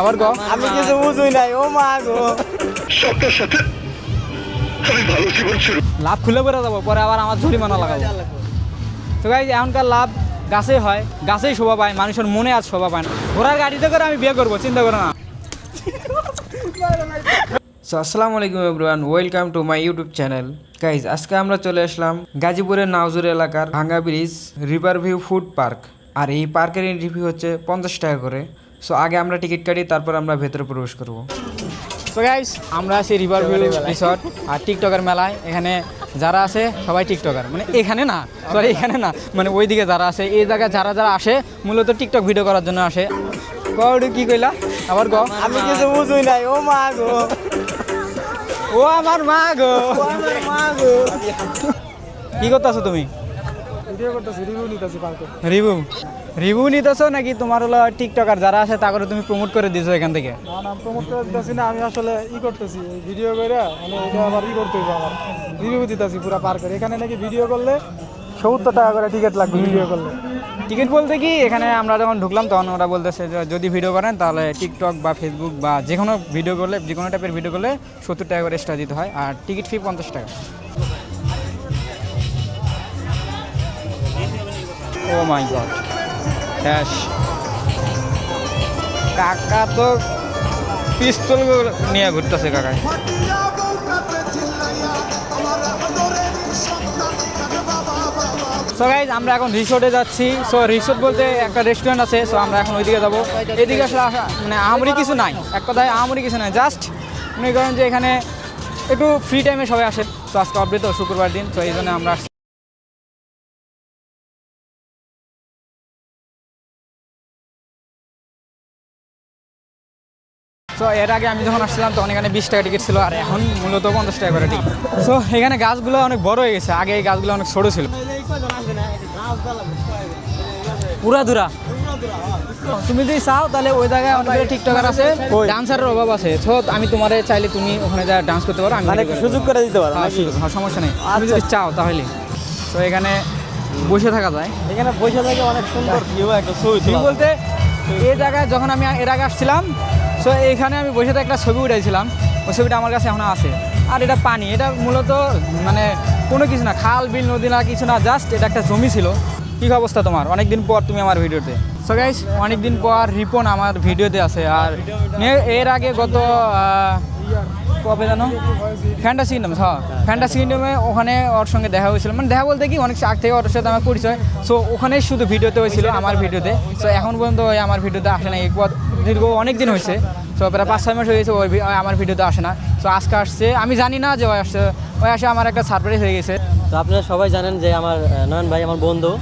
আবার গ আমি কিছু বুঝুই নাই ও মা গো। সত্যের সাথে আমি ভালো জীবন শুরু লাভ খুলে পড়ে যাব পরে আবার আমার জরিমানা লাগাবো। তো গাই এখনকার লাভ গাছেই হয় গাছেই শোভা পায় মানুষের মনে আজ শোভা পায় না। ঘোড়ার গাড়িতে করে আমি বিয়ে করব চিন্তা করো না। সো আসসালামু আলাইকুম everyone welcome to my YouTube channel guys আজকে আমরা চলে আসলাম গাজীপুরের নাওজুর এলাকার ভাঙ্গা bridge river view food park আর এই পার্কের এন্ট্রি ফি হচ্ছে পঞ্চাশ টাকা করে। সো আগে আমরা টিকিট কাটি তারপর আমরা ভেতরে প্রবেশ করব। তো গাইস আমরা আছি রিভার ভিউ রিসর্ট আর টিকটকের মেলায়। এখানে যারা আছে সবাই টিকটকার মানে এখানে না সরি এখানে না। মানে ওইদিকে যারা আছে এই জায়গায় যারা যারা আসে মূলত টিকটক ভিডিও করার জন্য আসে। কৌড়ি কি কইলা? আবার ক আমি কিছু বুঝুই নাই। ও মা গো। ও আমার মা গো। ও আমার মা গো। কি করতেছো তুমি? ভিডিও করতেছি রিভিউ নিতেছি পার্কে রিভিউ রিভিউ নিতেছো নাকি তোমার হলো টিকটকার যারা আছে তা করে তুমি প্রমোট করে দিছো এখান থেকে? না না প্রমোট করে দিতেছি না আমি আসলে ই করতেছি ভিডিও করে মানে এটা আবার ই করতে হবে আমার। রিভিউ দিতেছি পুরো পার্কের এখানে নাকি ভিডিও করলে সত্তর টাকা করে টিকিট লাগবে ভিডিও করলে। টিকিট বলতে কি এখানে আমরা যখন ঢুকলাম তখন ওরা বলতেছে যে যদি ভিডিও করেন তাহলে টিকটক বা ফেসবুক বা যে কোনো ভিডিও করলে যে কোনো টাইপের ভিডিও করলে সত্তর টাকা করে এক্সট্রা দিতে হয় আর টিকিট ফি পঞ্চাশ টাকা। ও মাই গড কাকা তো পিস্তল নিয়ে ঘুরতেছে কাকায়। সো গাইজ আমরা এখন রিসোর্টে যাচ্ছি। সো রিসোর্ট বলতে একটা রেস্টুরেন্ট আছে সো আমরা এখন ওইদিকে যাব। এদিকে আসলে মানে আমরি কিছু নাই। এক কথায় আমরি কিছু নাই। জাস্ট মনে করেন যে এখানে একটু ফ্রি টাইমে সবাই আসে। তো আজকে অবৃত শুক্রবার দিন তো এই জন্য আমরা। তো এর আগে আমি যখন আসছিলাম তখন এখানে বিশ টাকা টিকিট ছিল আর এখন মূলত পঞ্চাশ টাকা করে টিকিট তো এখানে গাছগুলো অনেক বড় হয়ে গেছে। আগে এই গাছগুলো অনেক ছোট ছিল। পুরা দূরা তুমি যদি চাও তাহলে ওই জায়গায় অনেক টিকটকার আছে। ডান্সারের অভাব আছে। তো আমি তোমারে চাইলে তুমি ওখানে যা ডান্স করতে পারো আমি মানে সুযোগ করে দিতে পারো হ্যাঁ, হ্যাঁ, সমস্যা নেই। তুমি যদি চাও তাহলে। তো এখানে বসে থাকা যায়। এখানে বসে থেকে অনেক সুন্দর ভিউ একটা ছবি বলতে এই জায়গায় যখন আমি এর আগে আসছিলাম সো এইখানে আমি বসে একটা ছবি উঠাইছিলাম। ওই ছবিটা আমার কাছে এখন আছে। আর এটা পানি। এটা মূলত মানে কোনো কিছু না, খাল, বিল, নদী না কিছু না জাস্ট এটা একটা জমি ছিল। কী অবস্থা তোমার? অনেকদিন পর তুমি আমার ভিডিওতে। সো গাইস অনেকদিন পর রিপন আমার ভিডিওতে আছে। আর এর আগে গত কবে জানো? ফ্যান্টাসি কিংডম হ্যাঁ ফ্যান্টাসি কিংডমে ওখানে ওর সঙ্গে দেখা হয়েছিল। মানে দেখা বলতে কি, অনেক আগ থেকে ওর সাথে আমার পরিচয়। সো ওখানেই শুধু ভিডিওতে হয়েছিল আমার ভিডিওতে। সো এখন পর্যন্ত আমার ভিডিওতে আসে না দীর্ঘ অনেক দিন হয়েছে। সো প্রায় পাঁচ ছয় মাস হয়ে গেছে ওই আমার ভিডিওতে আসে না। সো আজকে আসছে আমি জানি না যে ওই আসছে। ওই আসে আমার একটা সারপ্রাইজ হয়ে গেছে। তো আপনারা সবাই জানেন যে আমার নয়ন ভাই আমার বন্ধু।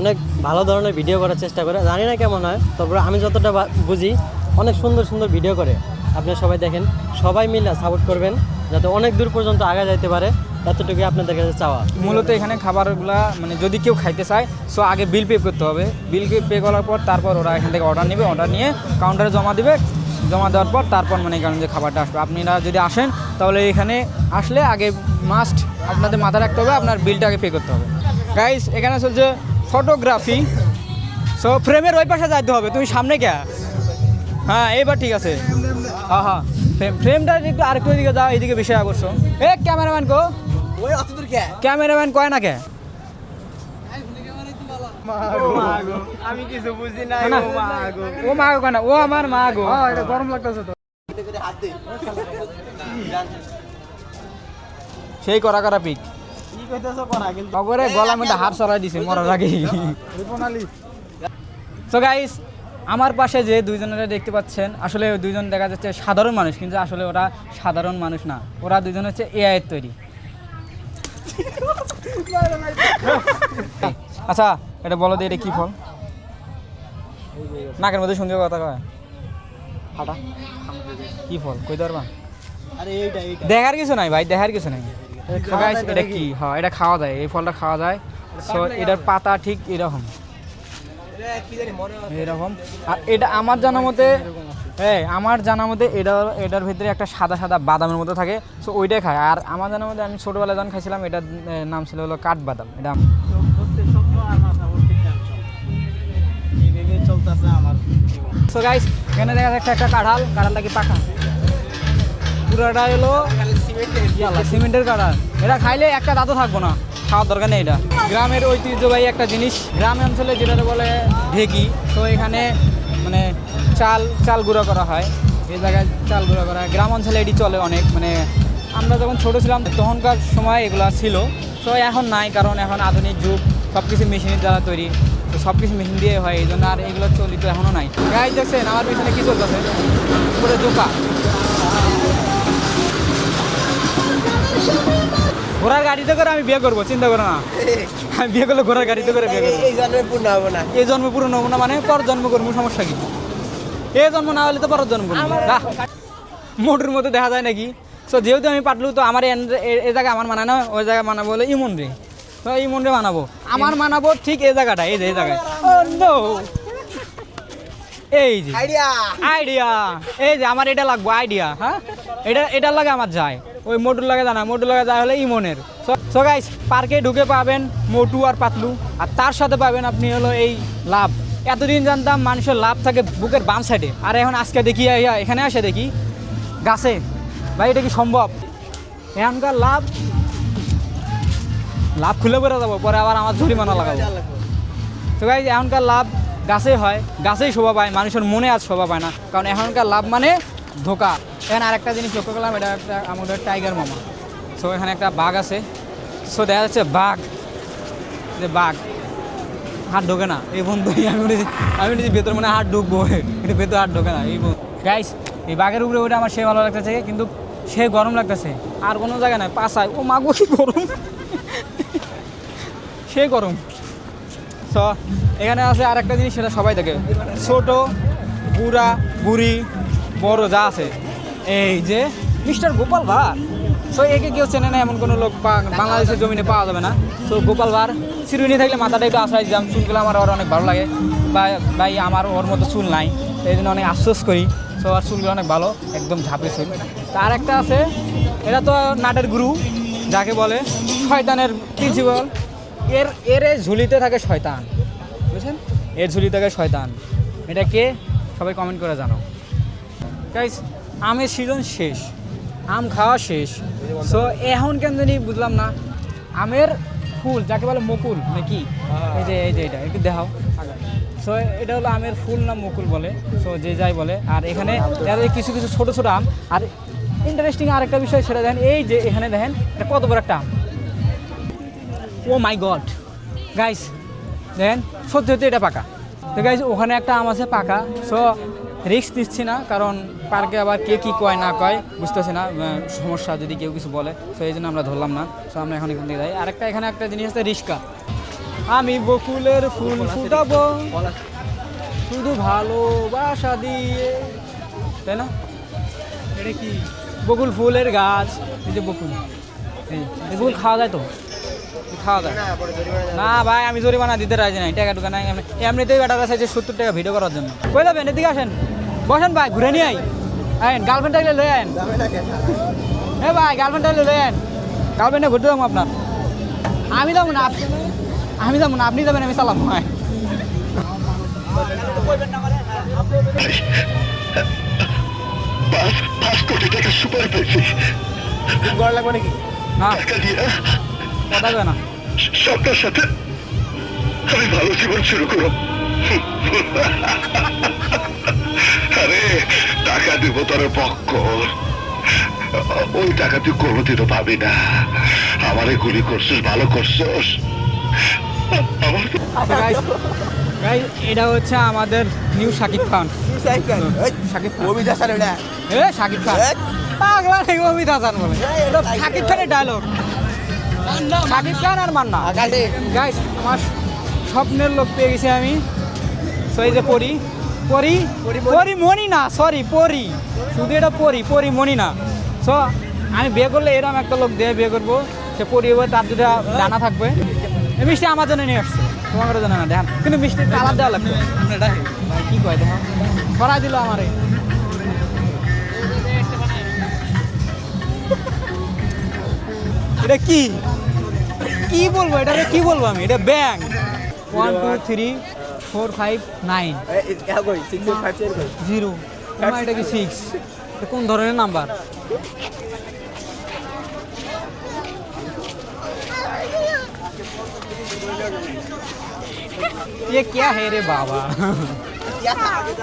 অনেক ভালো ধরনের ভিডিও করার চেষ্টা করে। জানি না কেমন হয় তারপরে আমি যতটা বুঝি অনেক সুন্দর সুন্দর ভিডিও করে। আপনারা সবাই দেখেন সবাই মিলে সাপোর্ট করবেন যাতে অনেক দূর পর্যন্ত আগে যাইতে পারে। এতটুকুই আপনাদের কাছে চাওয়া। মূলত এখানে খাবারগুলা মানে যদি কেউ খাইতে চায় সো আগে বিল পে করতে হবে। বিল পে করার পর তারপর ওরা এখান থেকে অর্ডার নেবে অর্ডার নিয়ে কাউন্টারে জমা দিবে। জমা দেওয়ার পর তারপর মানে এখানে যে খাবারটা আসবে। আপনারা যদি আসেন তাহলে এখানে আসলে আগে মাস্ট আপনাদের মাথায় রাখতে হবে আপনার বিলটা আগে পে করতে হবে। গাইস এখানে চলছে ফটোগ্রাফি সো ফ্রেমের ওই পাশে যাইতে হবে তুমি সামনে কে হ্যাঁ এবার ঠিক আছে। হ্যাঁ হ্যাঁ। ফ্রেম ফ্রেমটা একটু আরেকটু এদিকে যাও এইদিকে বিষয় আকর্ষ এ ক্যামেরাম্যান কো ওই অত কে? ক্যামেরাম্যান কয় না কে? আমি কিছু বুঝি না, ও মা গো ও মা গো কয় না ও আমার মা গো হ্যাঁ এটা গরম লাগতেছে তো। সেই করা করা পিক। অগরে গলার মধ্যে হাত সরাই দিছে মরার আগে। গাইস আমার পাশে যে দুইজনেরা দেখতে পাচ্ছেন আসলে ওই দুইজন দেখা যাচ্ছে সাধারণ মানুষ কিন্তু আসলে ওরা সাধারণ মানুষ না। ওরা দুইজন হচ্ছে এআই এর তৈরি। আচ্ছা এটা বলো তো এটা কি ফল? নাকের মধ্যে সুন্দর কথা কয়। কি ফল? কই এইটা দেখার কিছু নাই ভাই দেখার কিছু নাই। এটা কি? হ্যাঁ এটা খাওয়া যায় এই ফলটা খাওয়া যায়। সো এটার পাতা ঠিক এরকম। এরকম। আর এটা আমার জানা মতে হ্যাঁ আমার জানা মতে এটা এটার ভিতরে একটা সাদা সাদা বাদামের মতো থাকে। সো ওইটাই খায়। আর আমার জানা মতে আমি ছোটোবেলায় যখন খাইছিলাম এটার নাম ছিল হলো কাঠবাদাম। এটা চলতেছে আমার। সো গাইস এখানে দেখা যাচ্ছে একটা কাঁঠাল, কাঁঠালটা কি পাকা? পুরোটা হলো সিমেন্টের কাঁঠাল। এটা খাইলে একটা দাঁতও থাকব না, খাওয়ার দরকার নেই এটা। গ্রামের ঐতিহ্যবাহী একটা জিনিস, গ্রাম অঞ্চলে যেটা বলে ঢেকি, তো এখানে মানে চাল চাল গুঁড়ো করা হয়। এই জায়গায় চাল গুঁড়ো করা হয়। গ্রাম অঞ্চলে এটি চলে অনেক মানে আমরা যখন ছোটো ছিলাম, তখনকার সময় এগুলো ছিল। তো এখন নাই, কারণ এখন আধুনিক যুগ সব কিছু মেশিনের দ্বারা তৈরি। তো সব কিছু মেশিন দিয়ে হয় এই জন্য আর এগুলো চলিত এখনও নাই। গাইজ দেখছেন আমার পিছনে কী চলতেছে? পুরো দোকা ঘোড়ার গাড়িতে করে আমি বিয়ে করব চিন্তা করো না। আমি বিয়ে করলে ঘোড়ার গাড়িতে করে বিয়ে করব। এই জন্মে পূর্ণ হব না। এই জন্ম পূরণ হব না মানে পর জন্ম করব সমস্যা কি? এই জন্ম না হলে তো পর জন্ম মোটুর মধ্যে দেখা যায় নাকি? তো যেহেতু আমি পাটলু তো আমার এ- জায়গায় আমার মানা না ওই জায়গায় মানাবো হলো ইমন রে তো ইমন রে মানাবো। আমার মানাবো ঠিক এই জায়গাটা এই যে এই জায়গায়। এই যে। আইডিয়া। আইডিয়া। এই যে আমার এটা লাগবে আইডিয়া হ্যাঁ? এটা এটার লাগে আমার যায়। ওই মোটুর লাগে জানা মোটুর লাগে যায় হলে ইমনের। সো গাইস পার্কে ঢুকে পাবেন মোটু আর পাতলু। আর তার সাথে পাবেন আপনি হলো এই লাভ। এতদিন জানতাম মানুষের লাভ থাকে বুকের বাম সাইডে আর এখন আজকে দেখি এখানে আসে দেখি। গাছে। ভাই এটা কি সম্ভব? এখানকার লাভ লাভ খুলে বেরো যাব, পরে আবার আমার জরিমানা লাগাবো। তো গাই এখনকার লাভ গাছে হয়, গাছেই শোভা পায়, মানুষের মনে আজ শোভা পায় না। কারণ এখনকার লাভ মানে ধোকা। এখানে আরেকটা জিনিস লক্ষ্য করলাম, এটা একটা আমাদের টাইগার মামা। সো এখানে একটা বাঘ আছে। সো দেখা যাচ্ছে বাঘ, যে বাঘ, হাত ঢোকে না। এই বন্ধু, আমি বলেছি আমি বলেছি ভেতর মানে হাত ঢুকবো। কিন্তু ভেতর হাত ঢোকে না, এই গাইস এই বাঘের উপরে ওটা আমার সে ভালো লাগতেছে, কিন্তু সে গরম লাগতেছে। আর কোনো জায়গায় নাই, পাশায়। ও মাগো কি গরম। সে গরম। তো এখানে আছে আরেকটা জিনিস, সেটা সবাই দেখে। ছোট, বুড়া, বুড়ি, বড়, যা আছে। এই যে মিস্টার গোপাল ভার সো একে কেউ চেনে না, এমন কোনো লোক বাংলাদেশের জমিনে পাওয়া যাবে না। সো গোপাল ভার চিরুনি থাকলে মাথাটা একটু আশ্রয় দিলাম চুলগুলো আমার ওর অনেক ভালো লাগে। বা ভাই, আমার ওর মতো চুল নাই। এই জন্য অনেক আফসোস করি। সো আর চুলগুলো অনেক ভালো, একদম ঝাঁপে চুল। তার একটা আছে, এটা তো নাটের গুরু, যাকে বলে শয়তানের প্রিন্সিপাল এর এর ঝুলিতে থাকে শয়তান। বুঝছেন? এর ঝুলি থাকে শয়তান। এটা কে? সবাই কমেন্ট করে জানো গাইস আমের সিজন শেষ। আম খাওয়া শেষ। সো এখন কেন জানি বুঝলাম না। আমের ফুল যাকে বলে মুকুল নাকি? এই যে এই যে এটা একটু দেখাও। সো এটা হলো আমের ফুল না মুকুল বলে। সো যে যাই বলে। আর এখানে কিছু কিছু ছোট ছোট আম আর ইন্টারেস্টিং আরেকটা বিষয় সেটা দেখেন এই যে এখানে দেখেন এটা কত বড় একটা আম। ও মাই গড গাইস দেখেন সত্যি সত্যি এটা পাকা। তো গাইস ওখানে একটা আম আছে পাকা। সো রিস্ক নিচ্ছি না কারণ পার্কে আবার কে কী কয় না কয় বুঝতেছি না সমস্যা যদি কেউ কিছু বলে। তো এই জন্য আমরা ধরলাম না। সো আমরা এখন এখান থেকে যাই। আরেকটা এখানে একটা জিনিস আছে রিস্কা। আমি বকুলের ফুল ফুটাবো। শুধু ভালোবাসা দিয়ে। তাই না? এটা কি? বকুল ফুলের গাছ। এই যে বকুল। বকুল খাওয়া যায় তো? খাওয়া যায়। না ভাই আমি জরিমানা দিতে রাজি নাই টাকা টুকা নাই। এমনি- এমনিতেই বেটার আছে যে সত্তর টাকা ভিডিও করার জন্য। কই যাবেন? এদিকে আসেন। বসেন ভাই ঘুরে নিয়ে আই আইন গার্লফ্রেন্ড থাকলে লই আইন এ ভাই গার্লফ্রেন্ড থাকলে লই আইন গার্লফ্রেন্ডে ঘুরতে যাব আপনার। আমি যাব না আমি যাব না আপনি যাবেন আমি চালাম। ভাই পাঁচ পাঁচ কোটি টাকা সুপার পেয়েছি। গড় লাগবে নাকি? না। কথা কয় না। সবটার সাথে আমি ভালো জীবন শুরু করব। আরে টাকা দিব তোর পক্ষ। ওই টাকা তুই কোনোদিনও পাবি না। আমারে গুলি করছিস ভালো করছিস। এটা হচ্ছে আমাদের নিউ শাকিব খান শাকিব খান কবি দাসার ওটা এ শাকিব খান? পাগলা থেকে অমিত হাসান বলে? শাকিব খানের ডায়লগ শাকিব খান আর মান্না। গাইস আমার স্বপ্নের লোক পেয়ে গেছি আমি। সো এই যে পরি। পরি? পরি মনি। না সরি পরি। শুধু এটা পরি পরি মনি না। সো আমি বিয়ে করলে এরকম একটা লোক দিয়ে বিয়ে করব। সে পরি হবে তার দুটা জানা থাকবে। এই মিষ্টি আমার জন্য নিয়ে আসছে। তোমার জন্য না দেখান। কিন্তু মিষ্টি কালার দেওয়া লাগবে। ভাই কি কয় দেখা। করাই দিল আমারে। এটা কি? কি বলবো এটা কি বলবো আমি এটা ব্যাং one two three four five nine zero তোমার এটা কি সিক্স কোন ধরনের নাম্বার ये क्या है रे बाबा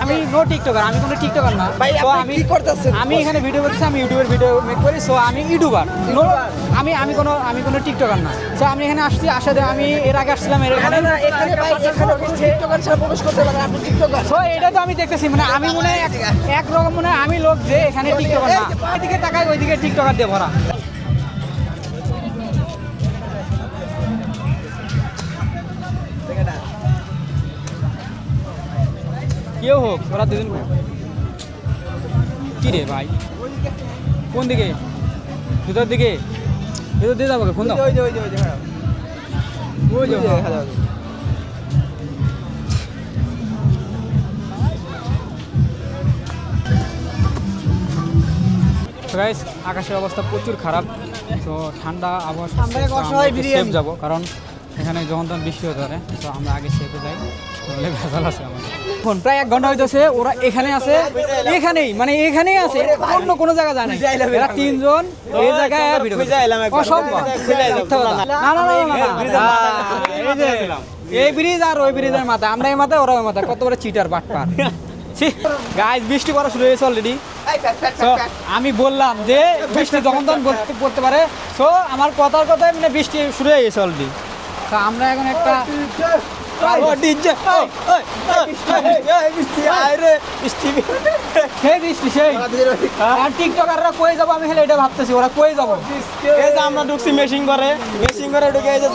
আমি নো টিকটকার আমি কোনো টিকটকার না। So আমি কি করতেছেন? আমি এখানে ভিডিও করতেছি আমি ইউটিউবের ভিডিও মেক করি সো আমি ইউটিউবার। নো আমি আমি কোনো আমি কোনো টিকটকার না। সো আমি এখানে আসছি আসাতে আমি এর আগে আসছিলাম এর এখানে। এখানে ভাই এখানে টিকটকার ছাড়া প্রবেশ করতে পারে আপনি টিকটকার সো এটা তো আমি দেখতেছি মানে আমি মনে হয় এক- একরকম মনে হয় আমি লোক যে এখানে টিকটকার না। এদিকে তাকাই ওইদিকে টিকটকার দিয়ে ভরা কেউ হোক ওরা দুদিন কি রে ভাই? কোন দিকে? ভিতর দিকে? ভিতর দিয়ে যাব ফোন দাও। ওই যে, হ্যাঁ। আকাশের অবস্থা প্রচুর খারাপ। তো ঠান্ডা আবহাওয়া সেফ যাব কারণ এখানে যখন তখন বৃষ্টি হতে পারে তো আমরা আগে সেফে যাই তাহলে ভেজাল আছে এখন প্রায় এক ঘণ্টা হইতেছে ওরা এখানে আছে এখানেই মানে এখানেই আছে অন্য কোনো জায়গা যায় না এরা তিনজন এই জায়গায় ভিডিও অসম্ভব না না না। এই ব্রিজ আর ওই ব্রিজের মাথায় আমরা এই মাথায় ওরা ওই মাথায় কত বড় চিটার বাটপার গাইজ বৃষ্টি পড়া শুরু হয়েছে অলরেডি আমি বললাম যে বৃষ্টি যখন তখন পড়তে- পড়তে পারে সো আমার কথার কথায় মানে বৃষ্টি শুরু হয়ে গেছে অলরেডি তো আমরা এখন একটা ও, টিকটকাররা কই যাব? আমি এটা ভাবতেছি ওরা কই যাব? এই যে আমরা ঢুকছি মেশিন করে মেশিন করে ঢুকে এই যে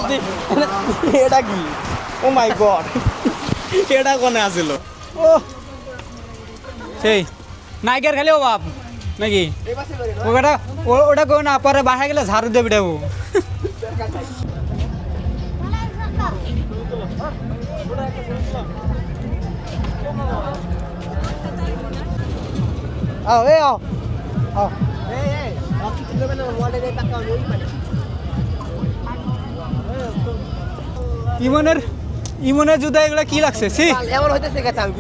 এটা কি? ও মাই গড এটা কোনে আসিল ও সেই নাইকের খালি অভাব নাকি? ওটা ওটা কই না পরে বাসায় গেলে ঝাড়ু দেবে দেবো আও, এ ইমনের ইমনের জুতা এগুলো কি লাগছে? সি আমি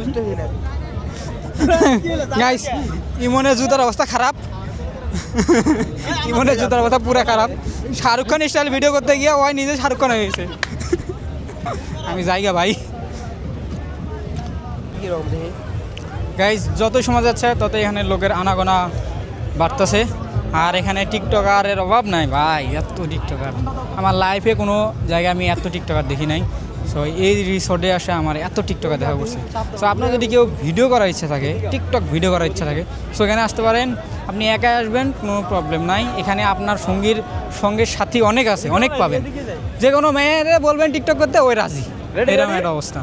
গাইস ইমনের জুতার অবস্থা খারাপ। ইমনের জুতার অবস্থা পুরো খারাপ। শাহরুখ খান স্টাইল ভিডিও করতে গিয়ে ওই নিজে শাহরুখ খান হয়ে গেছে আমি যাইগা ভাই। কীরকম দেখি গাইজ যত সময় যাচ্ছে তত এখানে লোকের আনাগোনা বাড়তেছে। আর এখানে টিকটকারের অভাব নাই। ভাই এত টিকটকার আমার লাইফে কোনো জায়গায় আমি এত টিকটকার দেখি নাই। সো এই রিসোর্টে আসে আমার এত টিকটকার দেখা করছে। সো আপনার যদি কেউ ভিডিও করার ইচ্ছা থাকে টিকটক ভিডিও করার ইচ্ছা থাকে সো এখানে আসতে পারেন। আপনি একাই আসবেন কোনো প্রবলেম নাই। এখানে আপনার সঙ্গীর সঙ্গের সাথী অনেক আছে অনেক পাবেন। যে কোনো মেয়েরে বলবেন টিকটক করতে ওই রাজি। এরকম একটা অবস্থা।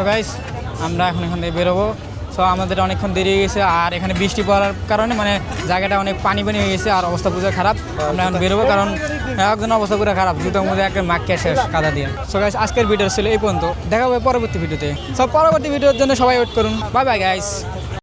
সো গাইস আমরা এখন এখান থেকে বেরোবো। সো আমাদের অনেকক্ষণ দেরি হয়ে গেছে, আর এখানে বৃষ্টি পড়ার কারণে মানে জায়গাটা অনেক পানি পানি হয়ে গেছে, আর অবস্থা পুজো খারাপ। আমরা এখন বেরোবো কারণ একজন অবস্থা পুরো খারাপ জুতোর মধ্যে একটা মাখিয়ে শেষ, কাদা দিয়ে। সো গাইস আজকের ভিডিও ছিল এই পর্যন্ত। দেখা হবে পরবর্তী ভিডিওতে সব পরবর্তী ভিডিওর জন্য সবাই ওয়েট করুন। Bye bye guys